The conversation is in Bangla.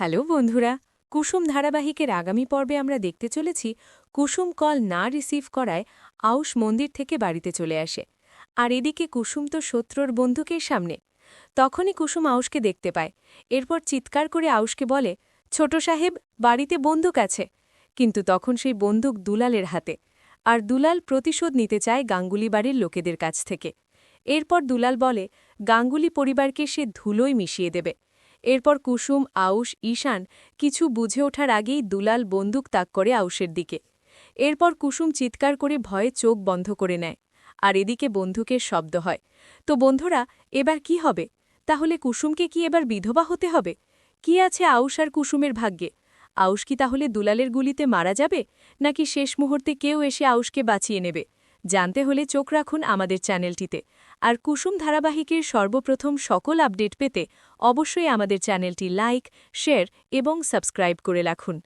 হ্যালো বন্ধুরা, কুসুম ধারাবাহিকের আগামী পর্বে আমরা দেখতে চলেছি কুসুম কল না রিসিভ করায় আউশ মন্দির থেকে বাড়িতে চলে আসে। আর এদিকে কুসুম তো শত্রুর বন্দুকের সামনে। তখনই কুসুম আউশকে দেখতে পায়। এরপর চিৎকার করে আউশকে বলে, ছোট সাহেব, বাড়িতে বন্দুক আছে। কিন্তু তখন সেই বন্দুক দুলালের হাতে। আর দুলাল প্রতিশোধ নিতে চায় গাঙ্গুলি বাড়ির লোকেদের কাছ থেকে। এরপর দুলাল বলে, গাঙ্গুলি পরিবারকে সে ধুলোয় মিশিয়ে দেবে। এরপর কুসুম, আউশ, ঈশান কিছু বুঝে ওঠার আগেই দুলাল বন্দুক তাক করে আউশের দিকে। এরপর কুসুম চিৎকার করে ভয়ে চোখ বন্ধ করে নেয়। আর এদিকে বন্দুকের শব্দ হয়, তো বন্ধুরা, এবার কি হবে? তাহলে কুসুমকে কি এবার বিধবা হতে হবে? কি আছে আউশ আর কুসুমের ভাগ্যে? আউশ কি তাহলে দুলালের গুলিতে মারা যাবে? নাকি শেষ মুহূর্তে কেউ এসে আউশকে বাঁচিয়ে নেবে? জানতে হলে চোখ রাখুন আমাদের চ্যানেলটিতে। আর কুসুম ধারাবাহিকের সর্বপ্রথম সকল আপডেট পেতে অবশ্যই আমাদের চ্যানেলটি লাইক, শেয়ার এবং সাবস্ক্রাইব করে রাখুন।